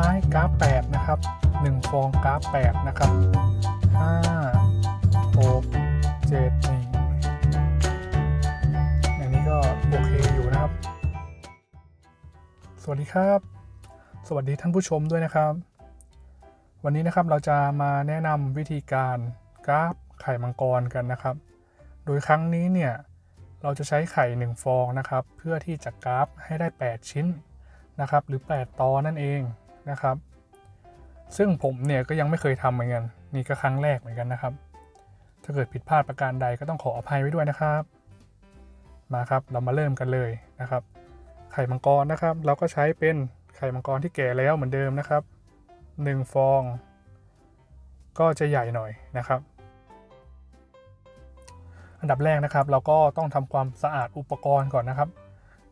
ไม้กราฟแปดนะครับหนึ่งฟองกราฟแปดนะครับห้าหกเจ็ดนี่อันนี้ก็โอเคอยู่นะครับ สวัสดีครับ สวัสดีท่านผู้ชมด้วยนะครับ วันนี้นะครับเราจะมาแนะนำวิธีการกราฟไข่มังกรกันนะครับ โดยครั้งนี้เนี่ยเราจะใช้ไข่ 1 ฟองนะครับ เพื่อที่จะกราฟให้ได้ 8 ชิ้นนะครับ หรือ 8 ตอนั่นเอง นะครับ ซึ่งผมเนี่ยก็ยังไม่เคยทำเหมือนกัน นี่ก็ครั้งแรกเหมือนกันนะครับ ถ้าเกิดผิดพลาดประการใดก็ต้องขออภัยไว้ด้วยนะครับ มาครับเรามาเริ่มกันเลยนะครับ ไข่มังกรนะครับ เราก็ใช้เป็นไข่มังกรที่แก่แล้วเหมือนเดิมนะครับ 1 ฟอง ก็จะใหญ่หน่อยนะครับอันดับแรกนะครับเราก็ต้องทำความสะอาดอุปกรณ์ก่อนนะครับ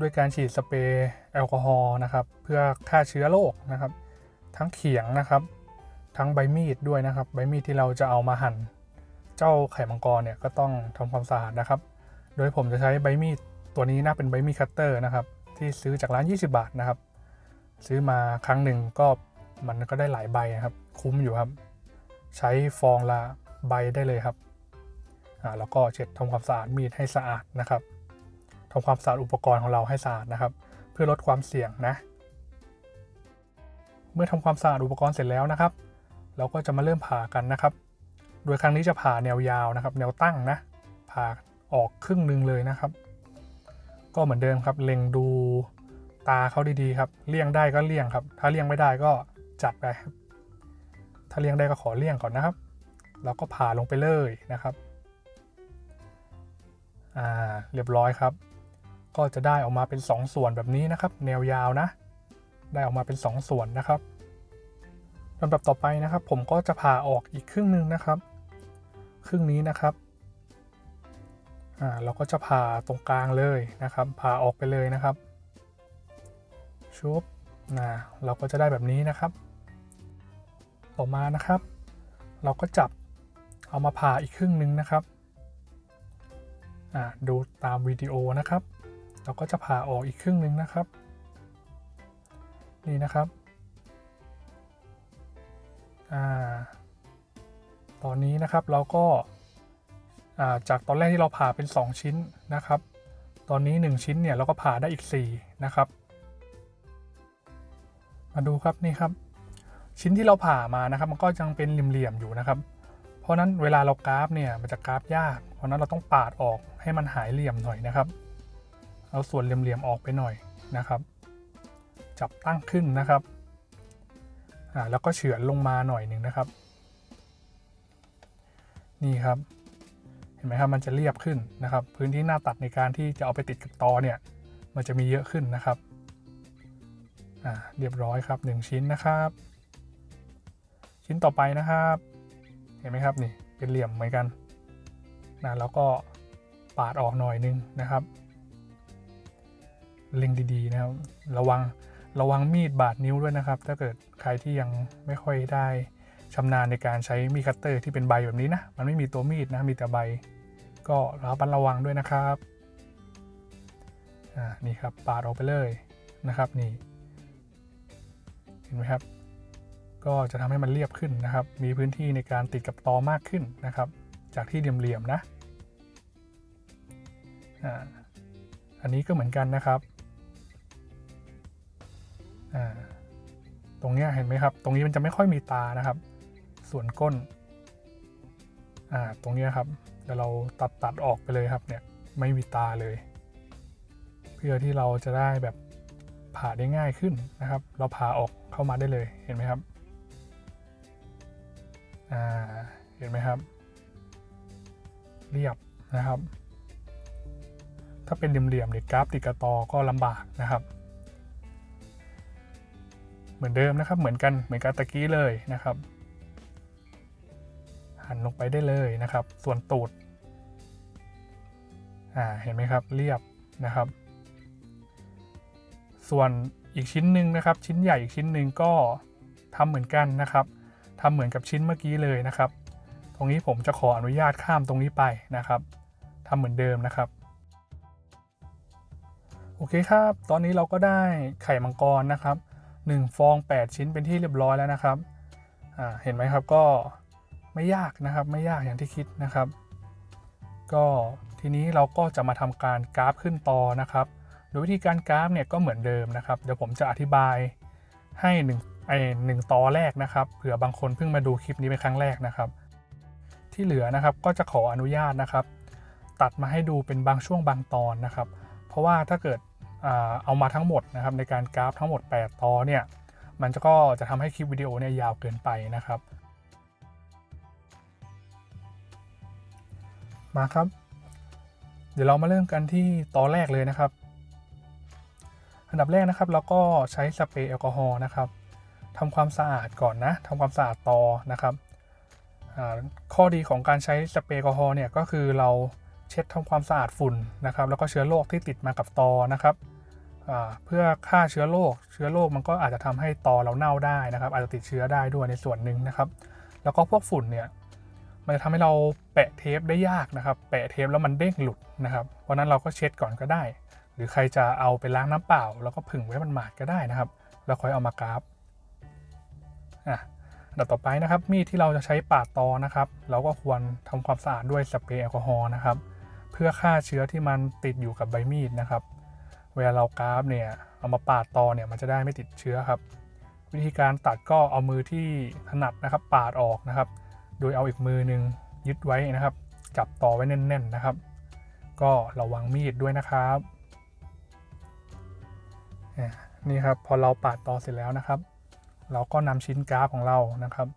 ด้วยการฉีดสเปรย์ ลกอฮอล์นะครับ เพื่อฆ่าเชื้อโรคนะครับ ทั้งเขียงนะครับ ทั้งใบมีดด้วยนะครับ ใบมีดที่เราจะเอามาหั่น เจ้าไข่มังกรเนี่ยก็ต้องทำความสะอาดนะครับ โดยผมจะใช้ใบมีดตัวนี้นะเป็นใบมีดคัตเตอร์นะครับ ที่ซื้อจากร้าน 20 บาทนะครับ ซื้อมาครั้งหนึ่งก็มันก็ได้หลายใบนะครับ คุ้มอยู่ครับ ใช้ฟองละใบได้เลยครับอ่าแล้วก็เช็ดทำความสะอาดมีดให้สะอาดนะครับทำความสะอาดอุปกรณ์ของเราให้สะอาดนะครับ พื่อลดความเสี่ยงนะ เมื่อทำความสะอาดอุปกรณ์เสร็จแล้วนะครับ เราก็จะมาเริ่มผ่ากันนะครับ โดยครั้งนี้จะผ่าแนวยาวนะครับ แนวตั้งนะ ผ่าออกครึ่งหนึ่งเลยนะครับ ก็เหมือนเดิมครับ เล็งดูตาเขาดีๆครับ เลี่ยงได้ก็เลี่ยงครับ ถ้าเลี่ยงไม่ได้ก็จัดไป ถ้าเลี่ยงได้ก็ขอเลี่ยงก่อนนะครับ แล้วก็ผ่าลงไปเลยนะครับ อ่า เรียบร้อยครับ ก็จะได้ออกมาเป็น 2 ส่วนแบบนี้นะครับ แนวยาวนะ ได้ออกมาเป็น 2 ส่วนนะครับลำดับต่อไปนะครับ ผมก็จะผ่าออกอีกครึ่งหนึ่งนะครับ ครึ่งนี้นะครับอ่าเราก็จะผ่าตรงกลางเลยนะครับ ผ่าออกไปเลยนะครับชุบนะเราก็จะได้แบบนี้นะครับ ต่อมานะครับ เราก็จับเอามาผ่าอีกครึ่งหนึ่งนะครับอ่าดูตามวิดีโอนะครับ เราก็จะผ่าออกอีกครึ่งหนึ่งนะครับ นี่นะครับอ่าตอนนี้นะครับเราก็าจากตอนแรกที่เราผ่าเป็น 2 ชิ้นนะครับ ตอนนี้ 1 ชิ้นเนี่ยเราก็ผ่าได้อีก 4 นะครับ มาดูครับนี่ครับ ชิ้นที่เราผ่ามานะครับ มันก็ยังเป็นเหลี่ยมๆอยู่นะครับ เพราะนั้นเวลาเรากราฟเนี่ยมันจะกราฟยาก เพราะนั้นเราต้องปาดออกให้มันหายเหลี่ยมหน่อยนะครับ เอาส่วนเหลี่ยมๆออกไปหน่อยนะครับ จับตั้งขึ้นนะครับอ่าแล้วก็เฉือนลงมาหน่อยหนึ่งนะครับ นี่ครับ เห็นไหมครับมันจะเรียบขึ้นนะครับ พื้นที่หน้าตัดในการที่จะเอาไปติดกับตอเนี่ย มันจะมีเยอะขึ้นนะครับอ่าเรียบร้อยครับ 1 ชิ้นนะครับ ชิ้นต่อไปนะครับ เห็นไหมครับนี่เป็นเหลี่ยมเหมือนกันนะแล้วก็ปาดออกหน่อยนึงนะครับ เล็งดีๆนะครับ ระวังระวังมีดบาดนิ้วด้วยนะครับ ถ้าเกิดใครที่ยังไม่ค่อยได้ชำนาญในการใช้มีดคัตเตอร์ที่เป็นใบแบบนี้นะ มันไม่มีตัวมีดนะ มีแต่ใบ ก็ระมัดระวังด้วยนะครับอ่านี่ครับปาดออกไปเลยนะครับนี่ เห็นไหมครับ ก็จะทำให้มันเรียบขึ้นนะครับ มีพื้นที่ในการติดกับตอมากขึ้นนะครับ จากที่เหลี่ยมๆนะอ่าอันนี้ก็เหมือนกันนะครับ ตรงนี้เห็นไหมครับ ตรงนี้มันจะไม่ค่อยมีตานะครับ ส่วนก้น อ่า ตรงนี้ครับ เดี๋ยวเราตัดตัดออกไปเลยครับ เนี่ย ไม่มีตาเลย เพื่อที่เราจะได้แบบผ่าได้ง่ายขึ้นนะครับ เราผ่าออกเข้ามาได้เลย เห็นไหมครับ อ่า เห็นไหมครับ เรียบนะครับ ถ้าเป็นเหลี่ยมๆเนี่ยกราฟติดกระตอก็ลำบากนะครับ เหมือนเดิมนะครับ เหมือนกันเหมือนกับตะกี้เลยนะครับ หันลงไปได้เลยนะครับ ส่วนตูดอ่าเห็นไหมครับเรียบนะครับ ส่วนอีกชิ้นหนึ่งนะครับ ชิ้นใหญ่อีกชิ้นหนึ่งก็ทำเหมือนกันนะครับทำเหมือนกับชิ้นเมื่อกี้เลยนะครับ ตรงนี้ผมจะขออนุญาตข้ามตรงนี้ไปนะครับทำเหมือนเดิมนะครับโอเคครับ ตอนนี้เราก็ได้ไข่มังกรนะครับ 1 ฟอง 8 ชิ้นเป็นที่เรียบร้อยแล้วนะครับเห็นไหมครับก็ไม่ยากนะครับไม่ยากอย่างที่คิดนะครับ ก็ทีนี้เราก็จะมาทำการกราฟขึ้นต่อนะครับ โดยวิธีการกราฟเนี่ยก็เหมือนเดิมนะครับ เดี๋ยวผมจะอธิบายให้หนึ่งไอหนึ่งตอแรกนะครับเผื่อบางคนเพิ่งมาดูคลิปนี้เป็นครั้งแรกนะครับ ที่เหลือนะครับก็จะขออนุญาตนะครับ ตัดมาให้ดูเป็นบางช่วงบางตอนนะครับ เพราะว่าถ้าเกิด เอามาทั้งหมดนะครับในการกราฟทั้งหมด 8 ตอเนี่ยมันจะก็จะทำให้คลิปวิดีโอเนี่ยยาวเกินไปนะครับ มาครับ เดี๋ยวเรามาเริ่มกันที่ตอนแรกเลยนะครับ อันดับแรกนะครับเราก็ใช้สเปรย์แอลกอฮอล์นะครับทำความสะอาดก่อนนะทำความสะอาดตอนะครับข้อดีของการใช้สเปรย์แอลกอฮอล์เนี่ยก็คือเรา เช็ดทำความสะอาดฝุ่นนะครับ แล้วก็เชื้อโรคที่ติดมากับตอนะครับเพื่อฆ่าเชื้อโรค เชื้อโรคมันก็อาจจะทำให้ตอเราเน่าได้นะครับ อาจจะติดเชื้อได้ด้วยในส่วนหนึ่งนะครับ แล้วก็พวกฝุ่นเนี่ย มันจะทำให้เราแปะเทปได้ยากนะครับ แปะเทปแล้วมันเด้งหลุดนะครับ เพราะนั้นเราก็เช็ดก่อนก็ได้ หรือใครจะเอาไปล้างน้ำเปล่า แล้วก็ผึ่งไว้มันหมาดก็ได้นะครับ แล้วค่อยเอามากราฟอะอัดับต่อไปนะครับมีดที่เราจะใช้ปาดตอนะครับ เราก็ควรทำความสะอาดด้วยสเปรย์แอลกอฮอล์นะครับ พื่อฆ่าเชื้อที่มันติดอยู่กับใบมีดนะครับ เวลาเรากราฟเนี่ยเอามาปาดตอเนี่ยมันจะได้ไม่ติดเชื้อครับ วิธีการตัดก็เอามือที่ถนัดนะครับ ปาดออกนะครับ โดยเอาอีกมือหนึ่งยึดไว้นะครับ จับตอไว้แน่น ๆนะครับ ก็ระวังมีดด้วยนะครับนี่ครับพอเราปาดตอเสร็จแล้วนะครับ เราก็นำชิ้นกราฟของเรานะครับ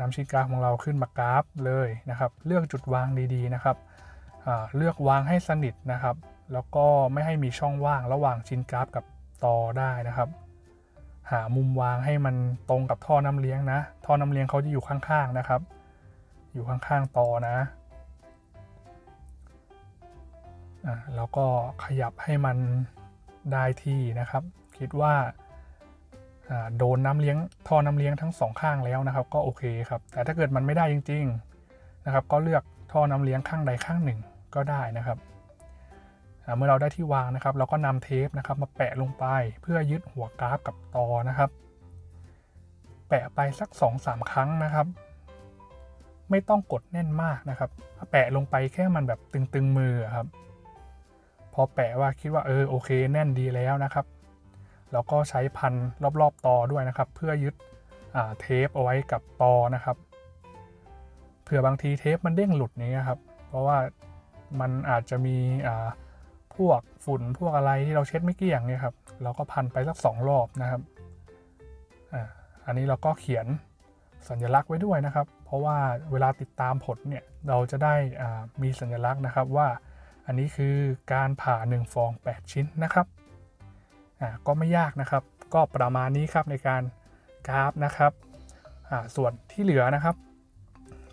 นำชิ้นกราฟของเราขึ้นมากราฟเลยนะครับ เลือกจุดวางดีๆนะครับ เลือกวางให้สนิทนะครับ แล้วก็ไม่ให้มีช่องว่างระหว่างชิ้นกราฟกับตอได้นะครับ หามุมวางให้มันตรงกับท่อน้ำเลี้ยงนะ ท่อน้ำเลี้ยงเขาจะอยู่ข้างๆนะครับ อยู่ข้างๆตอนะอ่าแล้วก็ขยับให้มันได้ที่นะครับ คิดว่าอ่าโดนน้ำเลี้ยงท่อน้ำเลี้ยงทั้งสองข้างแล้วนะครับ ก็โอเคครับ แต่ถ้าเกิดมันไม่ได้จริง ๆนะครับ ก็เลือกท่อน้ำเลี้ยงข้างใดข้างหนึ่ง ก็ได้นะครับ เมื่อเราได้ที่วางนะครับ เราก็นำเทปนะครับ มาแปะลงไปเพื่อยึดหัวกราฟกับตอนะครับ แปะไปสัก 2-3 ครั้งนะครับ ไม่ต้องกดแน่นมากนะครับ แปะลงไปแค่มันแบบตึงๆมือครับ พอแปะว่าคิดว่าเออโอเค แน่นดีแล้วนะครับแล้วก็ใช้พันรอบๆตอด้วยนะครับ เพื่อยึดเทปเอาไว้กับตอนะครับเผื่อบางทีเทปมันเด้งหลุดนี้ครับ เพราะว่า มันอาจจะมีพวกฝุ่นพวกอะไรที่เราเช็ดไม่เกลี้ยงเนี่ยครับ เราก็พันไปสักสองรอบนะครับออันนี้เราก็เขียนสัญลักษณ์ไว้ด้วยนะครับ เพราะว่าเวลาติดตามผลเนี่ยเราจะได้มีสัญลักษณ์นะครับว่าอันนี้คือการผ่า 1 ฟอง 8 ชิ้นนะครับก็ไม่ยากนะครับ ก็ประมาณนี้ครับในการกราฟนะครับส่วนที่เหลือนะครับ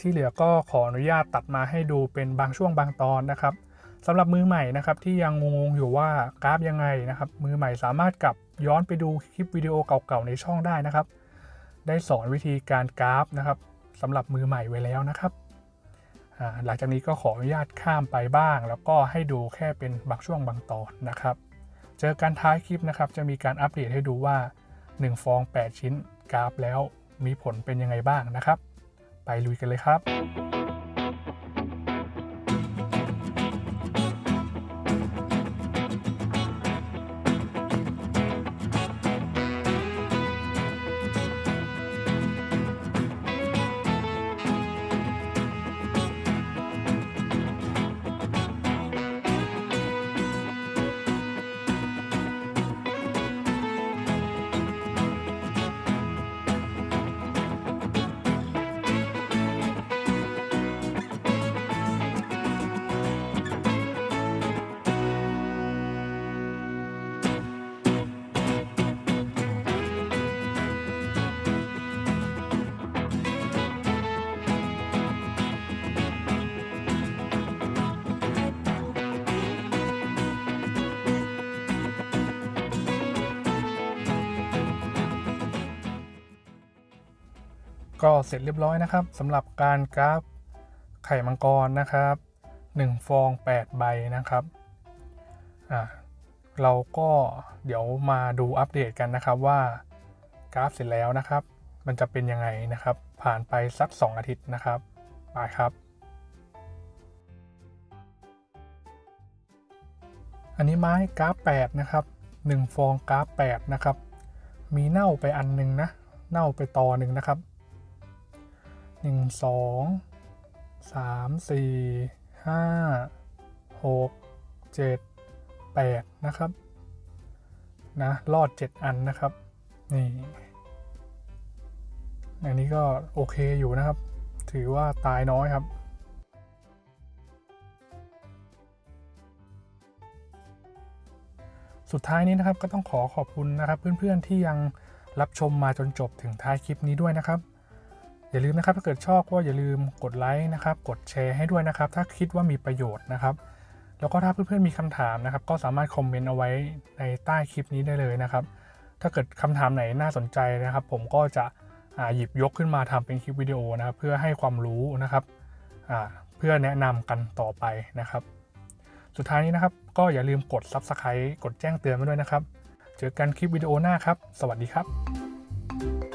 ที่เหลือก็ขออนุญาตตัดมาให้ดูเป็นบางช่วงบางตอนนะครับสำหรับมือใหม่นะครับที่ยังงงอยู่ว่ากราฟยังไงนะครับ มือใหม่สามารถกลับย้อนไปดูคลิปวิดีโอเก่าๆในช่องได้นะครับ ได้สอนวิธีการกราฟนะครับสำหรับมือใหม่ไว้แล้วนะครับหลังจากนี้ก็ขออนุญาตข้ามไปบ้าง แล้วก็ให้ดูแค่เป็นบางช่วงบางตอนนะครับ เจอกันท้ายคลิปนะครับ จะมีการอัปเดตให้ดูว่า 1 ฟอง 8 ชิ้นกราฟแล้วมีผลเป็นยังไงบ้างนะครับ ไปลุยกันเลยครับ ก็เสร็จเรียบร้อยนะครับสำหรับการกราฟไข่มังกรนะครับ 1 ฟอง 8 ใบนะครับอ่าเราก็เดี๋ยวมาดูอัปเดตกันนะครับว่ากราฟเสร็จแล้วนะครับ มันจะเป็นยังไงนะครับ ผ่านไปสัก 2 อาทิตย์นะครับไปครับ อันนี้ไม้กราฟ 8 นะครับ 1 ฟองกราฟ 8 นะครับ มีเน่าไปอันหนึงนะ เน่าไปตอหนึ่งนะครับ 1 2 3 4 5 6 7 8นะครับนะรอด 7 อันนะครับ นี่ อันนี้ก็โอเคอยู่นะครับ ถือว่าตายน้อยครับ สุดท้ายนี้นะครับก็ต้องขอขอบคุณนะครับ เพื่อนๆที่ยังรับชมมาจนจบถึงท้ายคลิปนี้ด้วยนะครับ อย่าลืมนะครับถ้าเกิดชอบก็อย่าลืมกดไลค์นะครับ กดแชร์ให้ด้วยนะครับ ถ้าคิดว่ามีประโยชน์นะครับ แล้วก็ถ้าเพื่อนๆมีคำถามนะครับ ก็สามารถคอมเมนต์เอาไว้ในใต้คลิปนี้ได้เลยนะครับ ถ้าเกิดคำถามไหนน่าสนใจนะครับ ผมก็จะหยิบยกขึ้นมาทำเป็นคลิปวิดีโอนะครับ เพื่อให้ความรู้นะครับเพื่อแนะนำกันต่อไปนะครับ สุดท้ายนี้นะครับ ก็อย่าลืมกด Subscribe กดแจ้งเตือนไว้ด้วยนะครับ เจอกันคลิปวิดีโอหน้าครับ สวัสดีครับ